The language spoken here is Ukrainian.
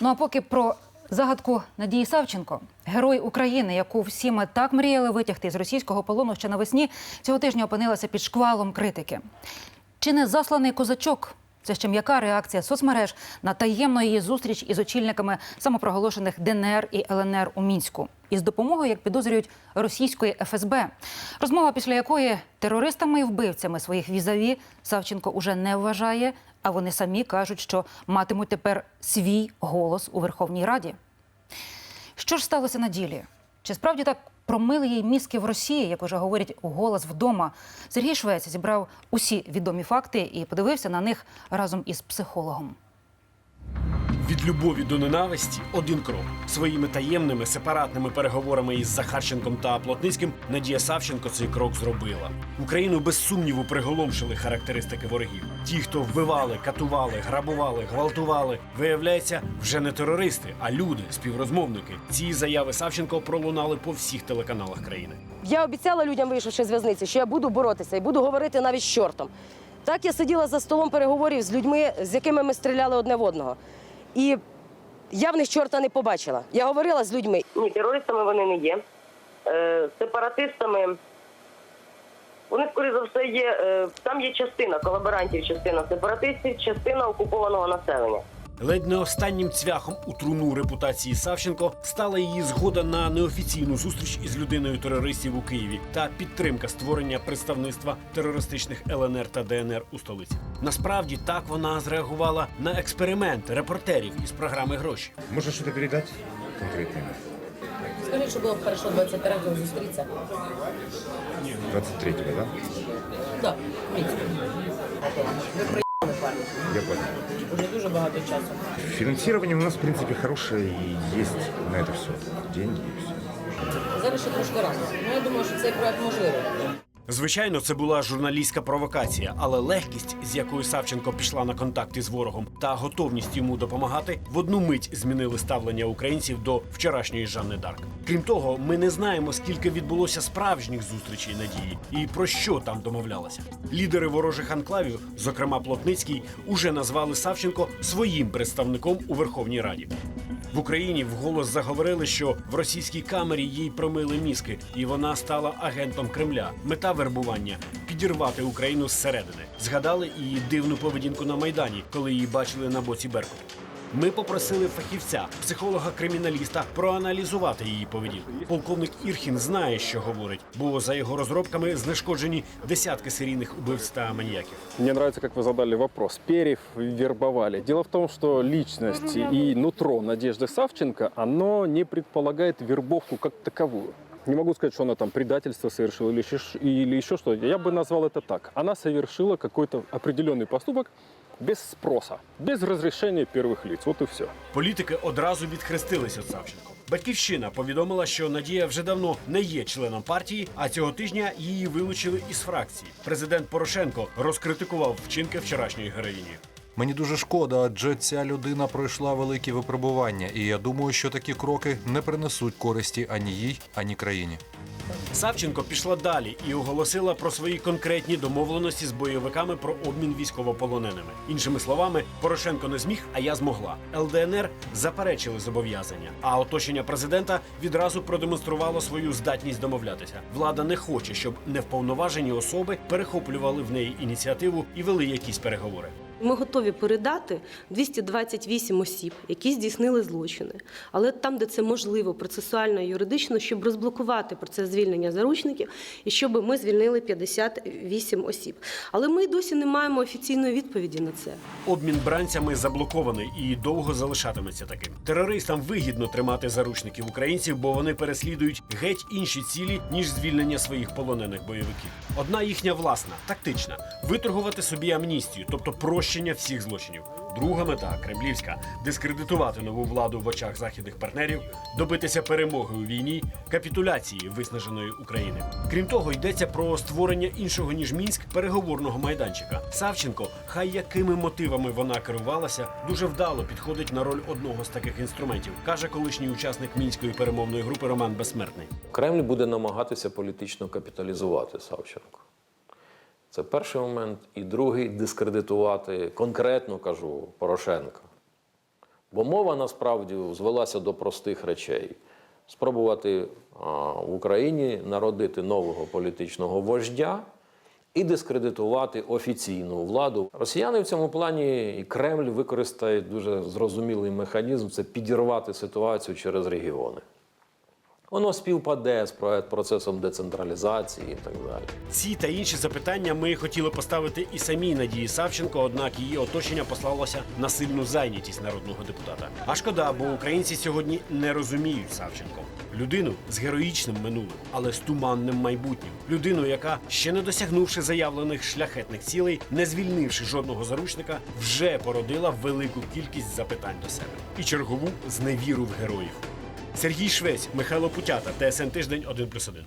Ну а поки про загадку Надії Савченко, герой України, яку всі ми так мріяли витягти з російського полону ще навесні, цього тижня опинилася під шквалом критики. Чи не засланий козачок? Це ще м'яка реакція соцмереж на таємну її зустріч із очільниками самопроголошених ДНР і ЛНР у мінську із допомогою, як підозрюють, російської ФСБ. Розмова, після якої терористами і вбивцями своїх візаві Савченко уже не вважає, а вони самі кажуть, що матимуть тепер свій голос у Верховній Раді. Що ж сталося на ділі? Чи справді так промили їй мізки в Росії, як уже говорять голос вдома? Сергій Швець зібрав усі відомі факти і подивився на них разом із психологом. Від любові до ненависті один крок. Своїми таємними сепаратними переговорами із Захарченком та Плотницьким Надія Савченко цей крок зробила. Україну без сумніву приголомшили характеристики ворогів. Ті, хто вбивали, катували, грабували, гвалтували, виявляється, вже не терористи, а люди, співрозмовники. Ці заяви Савченко пролунали по всіх телеканалах країни. Я обіцяла людям, вийшовши з в'язниці, що я буду боротися і буду говорити навіть з чортом. Так я сиділа за столом переговорів з людьми, з якими ми стріляли одне в одного. І я в них чорта не побачила. Я говорила з людьми. Ні, терористами вони не є. Е, сепаратистами. Вони, скоріше за все, є. Е, там є частина колаборантів, частина сепаратистів, частина окупованого населення. Ледь не останнім цвяхом у труну репутації Савченко стала її згода на неофіційну зустріч із людиною терористів у Києві та підтримка створення представництва терористичних ЛНР та ДНР у столиці. Насправді так вона зреагувала на експеримент репортерів із програми гроші. Можно что-то передать конкретно? Скажіть, що було б хорошо 23-го зустрітися. 23-го, да? Так, в Я понял. Уже дуже багато часу. Финансирование у нас, в принципе, хорошее и есть на это все. Деньги и все. Зараз ще трошки рано. Ну, я думаю, що цей проект можливий. Звичайно, це була журналістська провокація, але легкість, з якою Савченко пішла на контакти з ворогом, та готовність йому допомагати в одну мить змінили ставлення українців до вчорашньої Жанни Дарк. Крім того, ми не знаємо, скільки відбулося справжніх зустрічей надії і про що там домовлялися. Лідери ворожих анклавів, зокрема Плотницький, уже назвали Савченко своїм представником у Верховній Раді. В Україні вголос заговорили, що в російській камері їй промили мізки, і вона стала агентом Кремля. Мета вербування підірвати Україну зсередини. Згадали її дивну поведінку на майдані, коли її бачили на боці Беркуту. Ми попросили фахівця, психолога-криміналіста, проаналізувати її поведінку. Полковник Ірхін знає, що говорить, бо за його розробками знешкоджені десятки серійних убивць та маніяків. Мне нравится, как вы задали вопрос. Перьев вербовали. Дело в том, что личность и нутро Надежды Савченко, оно не предполагает вербовку как таковую. Не могу сказать, что она там предательство совершила или еще, ш- или еще что. Я бы назвал это так. Она совершила какой-то определенный поступок без спроса, без разрешения первых лиц. Вот и все. Політики одразу відхрестились від Савченко. Батьківщина повідомила, що Надія вже давно не є членом партії, а цього тижня її вилучили із фракції. Президент Порошенко розкритикував вчинки вчорашньої героїні. Мені дуже шкода, адже ця людина пройшла великі випробування, і я думаю, що такі кроки не принесуть користі ані їй, ані країні. Савченко пішла далі і оголосила про свої конкретні домовленості з бойовиками про обмін військовополоненими. Іншими словами, Порошенко не зміг, а я змогла. ЛДНР заперечили зобов'язання, а оточення президента відразу продемонструвало свою здатність домовлятися. Влада не хоче, щоб невповноважені особи перехоплювали в неї ініціативу і вели якісь переговори. Ми готові передати 228 осіб, які здійснили злочини, але там, де це можливо, процесуально і юридично, щоб розблокувати процес звільнення заручників і щоб ми звільнили 58 осіб. Але ми досі не маємо офіційної відповіді на це. Обмін бранцями заблокований і довго залишатиметься таким. Терористам вигідно тримати заручників українців, бо вони переслідують геть інші цілі ніж звільнення своїх полонених бойовиків. Одна їхня власна, тактична виторгувати собі амністію, тобто прощення всіх злочинів. Друга мета кремлівська дискредитувати нову владу в очах західних партнерів, добитися перемоги у війні, капітуляції виснаженої України. Крім того, йдеться про створення іншого ніж мінськ переговорного майданчика. Савченко, хай якими мотивами вона керувалася, дуже вдало підходить на роль одного з таких інструментів, каже колишній учасник мінської перемовної групи Роман Безсмертний. Кремль буде намагатися політично капіталізувати Савченко. Це перший момент. І другий дискредитувати конкретно кажу Порошенка. Бо мова насправді звелася до простих речей: спробувати а, в Україні народити нового політичного вождя і дискредитувати офіційну владу. Росіяни в цьому плані і Кремль використають дуже зрозумілий механізм це підірвати ситуацію через регіони. Воно співпаде з процесом децентралізації і так далі. Ці та інші запитання ми хотіли поставити і самій Надії Савченко, однак її оточення послалося на сильну зайнятість народного депутата. А шкода, бо українці сьогодні не розуміють Савченко. Людину з героїчним минулим, але з туманним майбутнім. Людину, яка, ще не досягнувши заявлених шляхетних цілей, не звільнивши жодного заручника, вже породила велику кількість запитань до себе і чергову зневіру в героїв. Сергій Швець, Михайло Путята, ТСН Тиждень 1+,1.